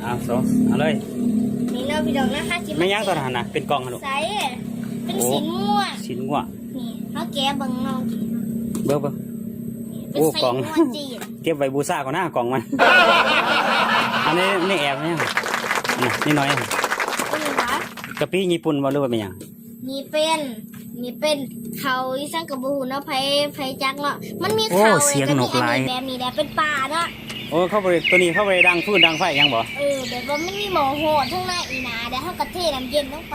เอาสองเอาเลยนี่เนาะพี่ดอกนะคะจิไม่ยั้งตัวหันนะเป็นกล่องหันลูกใสเป็นสีม่วงชิ้นง่วงนี่เขาแกะเบิ่งน้องกินเบิ้งเบิ้งเป็นโอ้สีกล่องม่วงจีนเก็บไว้บูซ่าก่อนหน้ากล่องมันอันนี้นี่แอบเนี่ยนี่นี่น้อยนี่วะกะปิญี่ปุ่นบ่หรือว่าเป็นหยังนี่เป็นนี่เป็นเขาอีสังกับบูเนาะไผไผจักเนาะมันมีโอ้เขาเสียงนกหลายแบบนี้แหละเป็นป่าเนาะ โอ้เข้าไปตัวนี้เข้าไปดังพื้นดังไฟยังบ่เออแบบว่ามันมีหมอโหดทั้งในอีหนาเดี๋ยวเขากระเทน้ำเย็นลงไป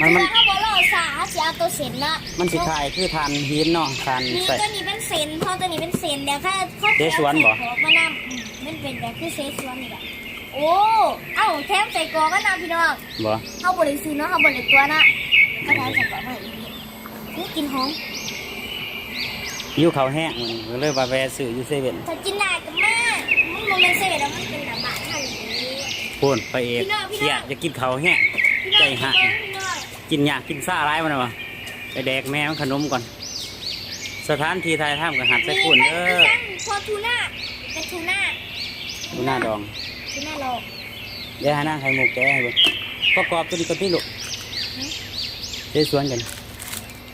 มันมันเวลาเขาบอกเราสาเขาสิเอาตัวเส้นเนาะมันสิคายคือทานหินเนาะทานนี่ใส่ตัวนี้เป็นเซนเพราะตัวนี้เป็นเซนเดี๋ยวถ้าเขาเสฉวนบ่ใส่กรอกมานำอืมมันเป็นแบบคือเซสวนนี่แหละโอ้เอ้าแถมใส่กรอกก็นำพี่น้องบ่เขาบริสุทธิ์เนาะเขาบริสุทธิ์ตัวนะก็แถมใส่กรอกมาอีกนิดนี่กินหอมยิ้วเขาวแห้งมันก็เลยว่าแวะซื้ออยู่เซเว่นถ้ากินได้ก็ มากมันโมเมนเซ่แล้วมันเป็นแบบบาดทันนี้พูนไปเอกพี่น้องพี่เครียน้ดองจะกินเขาวแห้งพี่น้องใจพี่น้หัอกงพี่น้องกินยากกินซ่าร้ายมันวะไปแดกแม่มันขนมก่อน สถานที่ไทยท่ามกับหัดใส่คุณเด้อพอทูน่าเป็นทูน่าดูหน้าดองทูน่าโลเดี๋ยวให้นั่งไข่หมูแกะให้เบิ่งประกอบตัวนี้ก็ที่ลูกเจ๊สวนกัน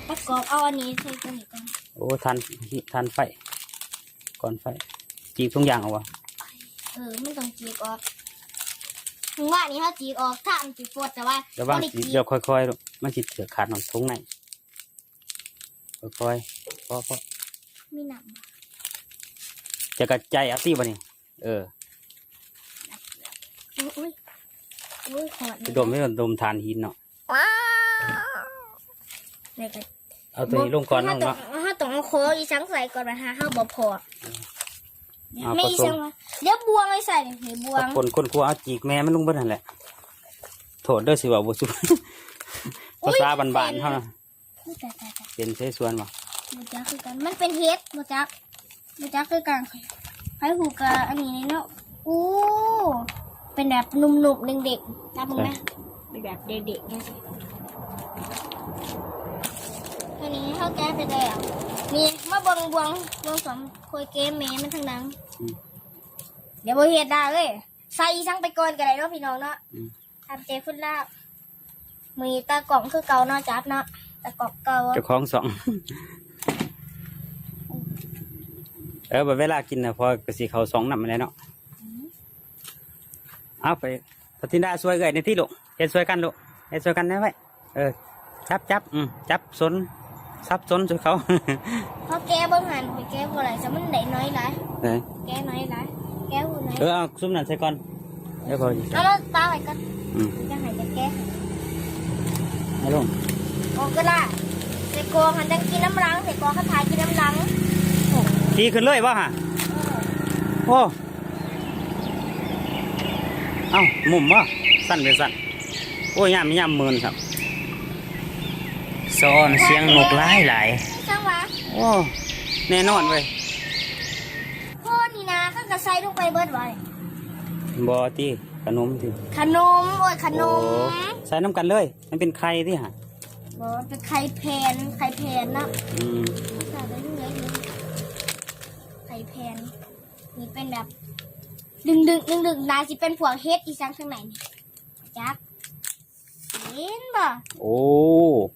ประกอบเอาอันนี้ใส่ตัวนี้ก่อนโอ้ทันทันไฟก่อนไฟจีบทุกอย่างเอาวะเออไม่ต้องจีกออกถึงว่านี่เขาจีกออกถ้ามันจีปวดแต่ว่าเดี๋ยวว่างบ่ได้จีบเดี๋ยวค่อยๆลูกมันจิเถือขาดหน่อยทุงในค่อยๆพอพอมีหนังจะกระจายเอาซี่บ่นี่เอออุ้ยอุ้ยหอดไปดมไม่ดมทานหินเนาะว้าวนี่ก็เอาตัวนี้ลงก่อนน้องถ้าเนาะต้องถ้าต้องเอาโคอีสังใส่ก่อนนะฮะห้าบ่พอ เอาไม่ผอีสมสังวะเดี๋ยวบวงไม่ใส่เลยเฮ้ยบวงคนคนครัวเอาจีกแม่มันลงเบนนั่นแหละโทษเด้อสิว่าบ่สุภาษาบ้านๆเท่านั้นนี่แต่แต่แต่เป็นเสสวนบ่บูจักคือกัน มันเป็นเฮ็ดบูจักบูจักคือกันให้หูกะอันนี้เนาะอู้เป็นแบบหนุ่มๆเด็กๆนะมึงนะเป็นแบบเด็กๆเนี่ยสิ อันนี้เข้าแก้ไปแล้วนี่มาบวงบวงบวงสมคุยเกมแม่มันทั้งนั้นอืม เดี๋ยวโบเฮ็ดได้เลยใส่อีสังไปก่อนก็ได้เนาะพี่น้องเนาะอืมทำเจขึ้นลาบมีตากล่องคือเก่าเนาะจับเนาะตากล่องเก่าเจ้าของสอง เออแบบเวลากินนะพอกระสีเขาสองนำมาแล้วเนาะเอาไปปฏิดาช่วยเอ้ยในที่ลูกเฮ็ดช่วยกันลูกเฮ็ดช่วยกันนะไว้เออจับจับอืมจับสน ซับสนช่วยเขาเพราะแกเบิ่งหันไปแกบ่ไหลจะมันได้น้อยหลายเออแกน้อยหลายแกหูน้อยเออเอาซุ่มนั่นใส่ก่อนเดี๋ ซ้อนเสียงนกหลายหลายช่างวะโอ้แน่นอนเว้ยพ่อนี่นะข้างกระใส่ลงไปเบิดไว้บอที่ขนมที่ขนมโอ้ยขนมใส่น้ำกันเลย มันเป็นไข่ที่ฮะบอเป็นไข่แพนไข่แพนเนาะอืมใส่ไปเรื่อยๆไข่แพนนี่เป็นแบบ ดึงดึงดึงดึงนาสิเป็นพวกเฮ็ดอีสังข้างในนี่จัก เห็นบ่โอ้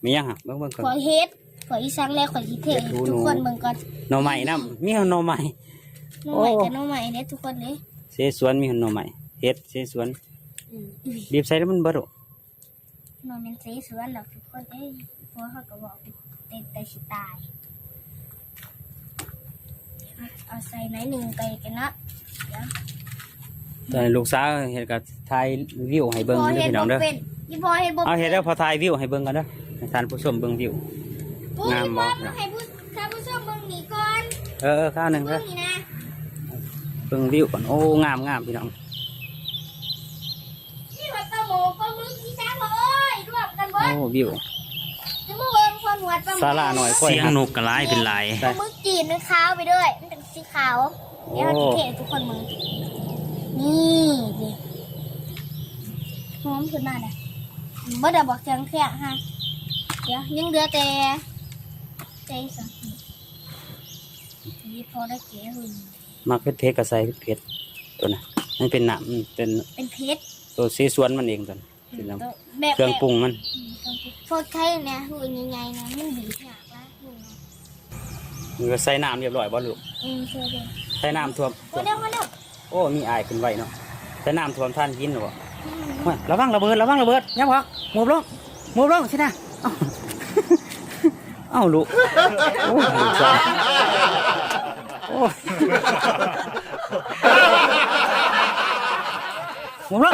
มียังฮะเบิ่งเบิ่งก่อน ขอเฮ็ดขออีสังแล้วขออีเทเฮ็ดหูหนู ทุกคนเบิ่งก่อนหน่อใหม่น้ำมีหน่อใหม่น้องใหม่โอ้ กับน้องใหม่เนี่ยทุกคนเลยเสสวนมีหน่อใหม่เฮ็ดเสสวนอืมอุ้ยบีบใส่แล้วมันเบิดโอ้น้องเป็นสีสวนหรอกทุกคนเอ้ยเพราะเขาก็บอกเต็มแต่สิตายอะเอาใส่ไหนอยหนึ่งไปกันนะเดี๋ยวตอนนลูกสาวเฮ็ดก็ถ่ายวิวให้เบิ่งพอเด้อเฮ็ดพี่น้องบ่เด้อเป็น ยี่พอเฮ็ดบ่เอาเฮ็ดแล้วพอถ่ายวิวให้เบิ่งกันเด้อให้ท่านผู้ชมเบิ่งวิวปุ๊บงามบ่ปุ๊บให้ผู้ท่านผู้ชมเบิ่งนี่ก่อนเออเออข้าวหนึงเบิ่เด้องนี่นะเบิ่งวิวก่อนโอ้งามงามพี่น้องนี่ว่าปลาหมูปลาหมึกอีสานบ่เอ้ยรวมกันเบิโอ้ดวิวจะมาเบิ่งคนหัวปลาหมึกศาลาหน่อยค่อยเสียงนกกระไรเป็นลายปลาหมึกจีนมันขาวไปด้วย มันเป็นสีขาวเดี๋ยวเราจะเทให้ทุกคนมึงนี่ดิหอมขึ้นมาเลย บ่ได้บอกเสียงแค่ฮะเดี๋ยวยังเหลือแต่ใจสังนี่พอได้เก๋หุ่นมักเผ็ดเผ็ดก็ใส่เผ็ดตัวน่ะมันเป็นน้ำมันเป็นเป็นเพชรตัวสีสวนมันเองตอนเป็นน้แบบำเครื่องปรุงมันโฟดไข่เนี่ยหูใหญ่ๆนะมันดีขนาดละหูนะมันก็ใส่น้ำเรียบร้อยบ่ลูกอืมเชื่อเลยใส่น้ำท่วมโอ้เดี๋ยวมาเดี๋ยวโอ้ มีอายขึ้นไว้เนาะใส่น้ำท่วมท่านกินหรอบ่โอ้ย ระวังระเบิดระวังระเบิดยังพอหมูบลงหมูบลงสินะเอ้าเอ้าลูกโอ้ยลูกชายโอ้ยหมูบลง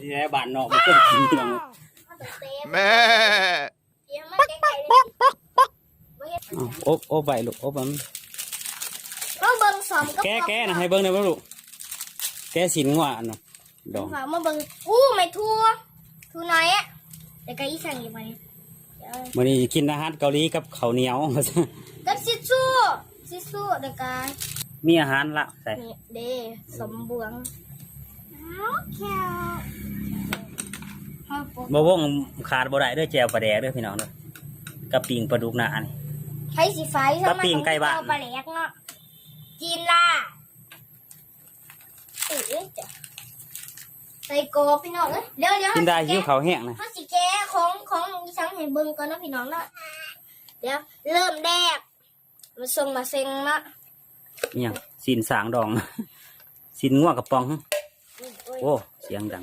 นี่แหละบ้านนอกมันก็กินเนาะเอาแต่เต็ม โอบโอบไปลูกโอบมันมาเบิ่งสอมก็แกแกนะให้เบิ้งได้บ่ลูกแกสินงัวอันเนาะดองฝากมาเบิ่งอู้ไม่ทั่วทั่วน้อยอะเดี๋ยวก็อีสั่งอยู่ไปเดี๋ยวมื้อนี้กินอาหารเกาหลีกับข้าวเหนียวกับซิซูซิซูเดี๋ยวก็มีอาหารละใส่นี่เด้สมบวงเอาแค่เอาปุ๊บบ่วงขาดบ่ได้เด้อแจวปลาแดกเด้อพี่น้องเด้อ กับปิงปลาดุกหนานี่ใช้สีฟ้าที่กะปิงไก่บ้าน เอปลาแหลกเนาะจีนล่ะเอ๊ะจ้ะใส่กรอบพี่น้องเอ้ยเดี๋ยวเดี๋ยวกินได้หิวข้าวแห้งนะเขาสิแก้ของของอีสังให้เบิ่งก่อนเนาะพี่น้องเนาะเดี๋ยวเริ่มแดกมาส่งมาเซ็งเนาะอิหยังสินสางดอง สินงัวกับปองอุ้ยอุ้ยโอ้ เสียงดัง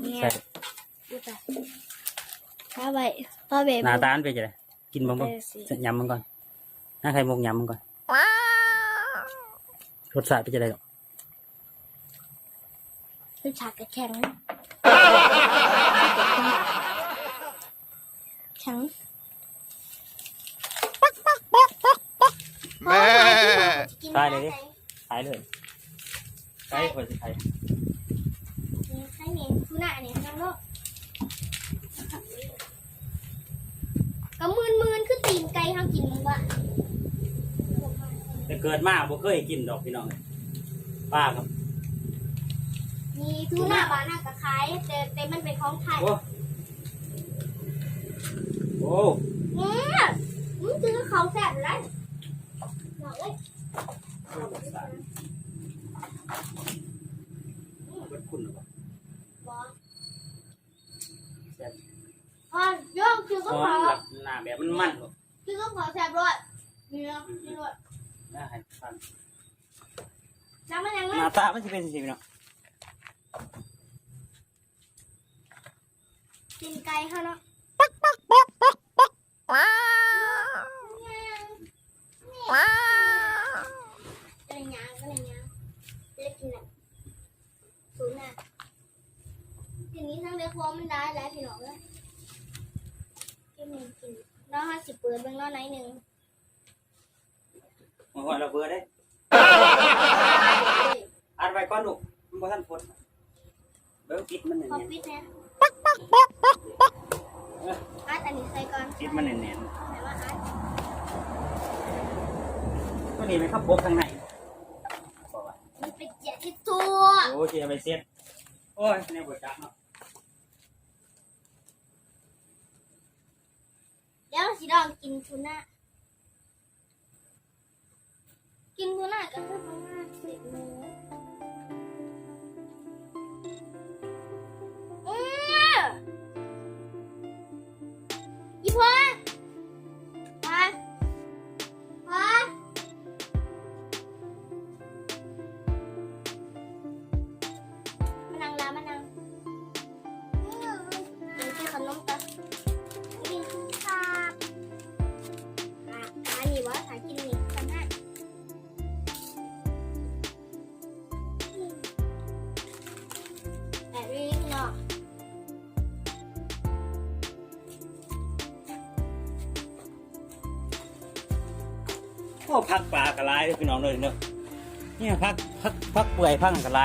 เนี่ยใส่ดูไปถ้าไป พ่อเบหน้าตามันเป็นจังไดกินบ่บ่เออสิยำมันก่อนหน้าไข่มุกยำมันก่อนรสชาติเป็นจังไดลูกคือฉากกระแข็งแข็งแม่ตายเลยดิตายเลยตายคนสิตายใช่เนี่ยทุน่าเนี่ยน้องโลก ก็มืนมืนๆคือตีนไก่เขากินมึงวะแต่เกิดมาบ่เคยกินดอกพี่น้องป้าครับมีทูน่าบาน่ากระขายแต่แต่มันเป็นของไทยโอ้โอ้เนี่ยมึงซื้อเขาแซ่บไรบอกเลยเบิดคุณหรอวะบอกแซ่บอะโยกคือก็อ๋อพอแบบห น้าแบบมันมันหรอกคือก็พอแซ่บด้วยนี่เนาะนี่ด้วยน่าให้ฟันน้ำมันยังหไม่น้าตามันจะเป็นสิพี่น้องกินไก่เขาเนาะอะไรยางอะไรยางเล็กกินอะศูนย์อะทีนี้ทั้งเด็กพอมันได้แล้วพี่น้องเลย กินหนึ่งกินน้องห้าสิบเปิดเบื้องน้อยไหนหนึ่งมาหัวเราเบื่อได้อัดไว้ก่อนลูกมันบ่ทันพ้นเบิ่งปิดมันพอแน่นปิดนะอัดอันนี้ใส่ก่อนๆปิดมันแน่นไหนว่าอัดๆตัวนี้ไหมครับบกข้างในบอกว่ามันเป็นเจ็ดที่ตัวโอ้ยจะไปเซ็ตโอ้ยในบทจักเนาะ เดี๋ยวสิลองกินทูน่ากินทูน่าก็คือประมาณสิบโมงอืออีพ่อ พักปลากระไรพี่น้องเลยเนาะเนี่ยพักพักพักเปื่อยพักกระไร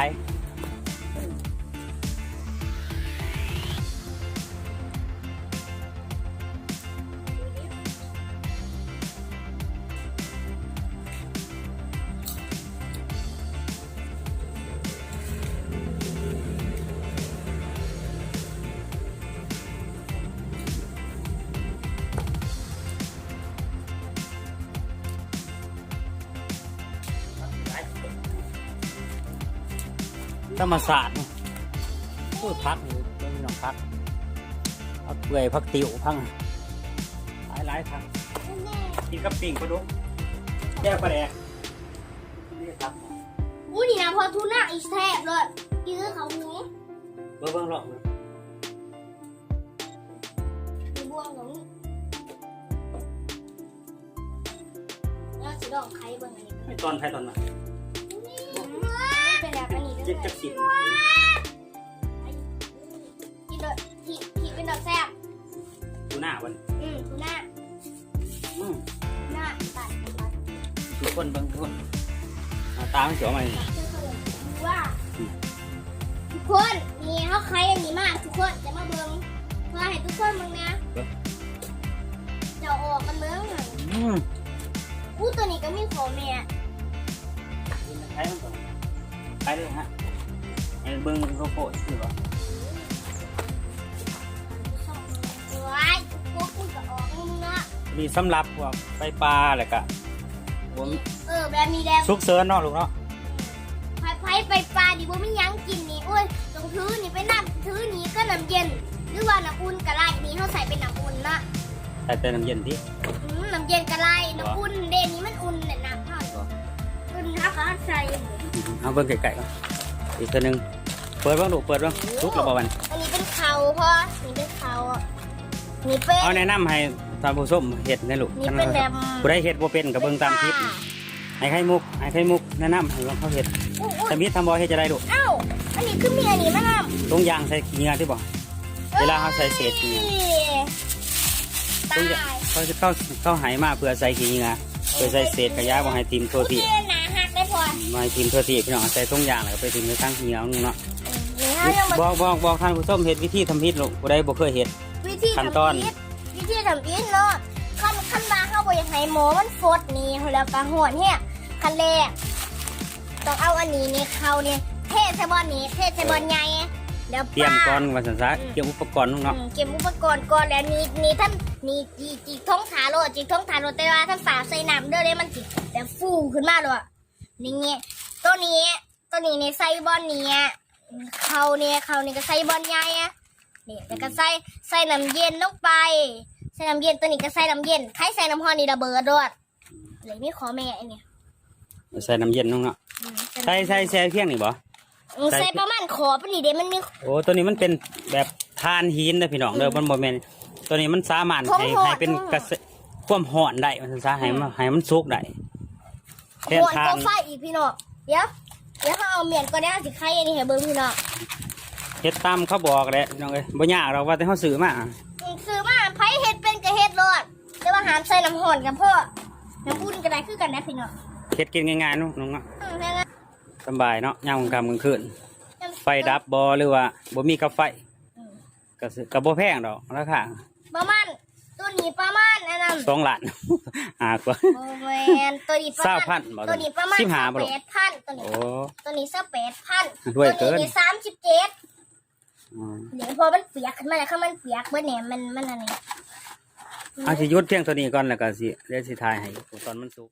รรมศาสตร์นี่พูดพักนี่เป็นน้องพักพักเปื่อยพักติ๋วพังหลายหลายๆพักกินกับปิ่งปลาดุกแก้วปลาแดกนี่ครับอู้นี่นะพอทูน่าอีแทบเลยยื้อเขาหมูเบิ่งเบิ่งหรอกนะมีบวงของแล้วสิดอกไข่เบิ่งอันนี้ไม่ตอนใครตอนมาเป็นแบบอันนี้ด้ เจ็ดจักสิบกินเลยที่ที่เป็นดอกแซ่บดูหน้าวันอืมทูน่าอืมทูน่าตัดตัดทุกคนบิ่งทุกคนหน้าตาไม่เสียวไหมาเลยว่าทุกคนนี่เขาใครอันนี้มากทุกคนจะมาเบิ่งเพื่อให้ทุกคนเบิ่งนะจะออกมันเบิ่งหน่อยอืมอู้ตัวนี้ก็มีขอแม่ใช้มันก่อนไปเลยฮะ ไอ้เบิ่งโลโก้สิวะไว้พวกคุณก็ออกมึงนะมีสำหรับพวกไปปลาอะไรกะผมเออแบบมีแล้วซุกเซิร์นเนาะลูกเนาะไผ่ไผ่ไปปลาดิบ่ไม่ยั้งกินนี่โอ้ยตรงถือนี่ไปน้ำถือนี่ก็น้ำเย็น หรือว่าน้ำอุ่นกะไรนี่เขาใส่เป็นน้ำอุ่นนะแต่แต่น้ำเย็นที่อืมน้ำเย็นกะไรน้ำอุ่นเดนนี้มันอุ่นเนี่ยน้ำเท่าไหร่อุ่นถ้าเขาใส่เอาเบิ่งไกลๆก่อนอีกตัวหนึ่ง เปิดบ้างลูกเปิดบ้างซุกระบวันอันนี้เป็นเขาพอนี่เป็นเขานี่เป็นเอาแนะนำให้ท่านผู้ชมเห็ดนะลูกนี่เป็นแบบผู้ได้เห็ดบ่เป็นกับเบิ่งตามคลิปให้ไข่มุกให้ไข่มุกแนะนำให้ลองเขาเห็ดอุ้ยอุ้ยแต่มิตรทำบ่เฮ็ดจะได้ลูกเอ้าอันนี้คือมีอันนี้มากตรงยางใส่ขี้เหงื่อที่บ่เวลาเขาใส่เศษขี้เหงื่อตาตรงยยางเขาจะเข้าเข้าไหมาเพื่อใส่ขี้เหงื่อเพื่อใส่เศษขยะบ่ให้ทีมโทษทีพี่หนาหักได้พอบ่ให้ทีมโทษทีพี่น้องเอาใส่ตรงยางแล้วก็ไปทีมในตั้งขี้เหงื่อนึงเนาะ นี่ฮะยังบอกบอกบอกท่านผู้ชมเฮ็ดวิธีทำพิษลูกผู้ใดบ่เคยเฮ็ดวิธีขั้นทำตอนอิฐวิธีทำอิฐเนาะขั้นขั้นบาเข้าไปยังไงหมอมันฟดนี่แล้วก็หวนเนี่ยขั้นแรกต้องเอาอันนี้นี่เข้าเนี่ยเทใส่บอลนี้เทใส่บอลใหญ่เดี๋ยวเตรียมก่อนว่าซั่นซะเตรียมอุปกรณ์นึงอืเนาะมเก็บอุปกรณ์ก่อนแล้วนี่นี่ท่านนี่จีจีท้องขาโลดจีท้องขาโลดแต่ว่าท่านฝาใส่น้ำเด้อเลยมันจิแต่ฟูขึ้นมาเลยอะนี่ตัวนี้ตัวนี้ในใส่บอลนี้ เขาเนี่ยเขานี่ก็ใส่บอลใหญ่อะนี่แล้วก็ใส่ใส่น้ำเย็นลงไป ใส่น้ำเย็นตัวนี้ก็ใส่น้ำเย็นใครใส่น้ำร้อนนี่ระเบิดด้วยเลยไม่ขอแม่ไอเนี่ยใส่น้ำเย็นนึงเนาะอืมใส่ใส่แช่เพียงนี่บ่ อืมใส่ประมาณขอบนี่เด้มันมีโอ้ตัวนี้มันเป็นแบบทานหินนะพี่น้องเด้อมันบ่แม่นตัวนี้มันสามารถทงให้หอดให้เป็นทงหอดกระแสความร้อนได้มันซะให้มันให้มันสุกได้แทนหวนทาก็นไฟอีกพี่น้องเดี๋ยว เดี๋ยวเขาเอาเมียนก็ได้สิใครอันนี้ให้เบิ่งพี่น้องเฮ็ดตามเขาบอกแหละพี่น้องเอ้ยบ่ยากหรอกว่าแต่เฮาซื้อมาอืมคือว่าไผเฮ็ดเป็นก็เฮ็ดโลดแต่ว่าหามใส่น้ำห่อนกันพ่อน้ำอุ่นก็ได้คือกันนะพี่น้องเฮ็ดกินง่ายๆเนาะน้องเนาะอืมแม่นะสำบายเนาะยามกลางค่ำกลางคืนไฟดับบ่หรือว่าบ่มีกับไฟก็สิก็บ่แพงดอกราคาประมาณ ตัวนี้ประมาณอันนั้น2ล้าน หากว่าโอ้แมนตัวนี้ประเศร้ามาณพันบ่ตัวนี้ประมาณสิบห้าบ่ลูกแปดพันตัวนี้ โอ้ ตัวนี้สักแปดพันรวยเกิน ตัวนี้สามสิบเจ็ดอืมเดี๋ยวพอมันเปียกขึ้นมาแล้วถ้ามันเปียกเมื่อเนี่ยมันมันอะไร เอาสิหยุดเพียงเท่านี้ก่อนแล้วก็สิเดี๋ยวสิถ่ายให้ตอนมันสุก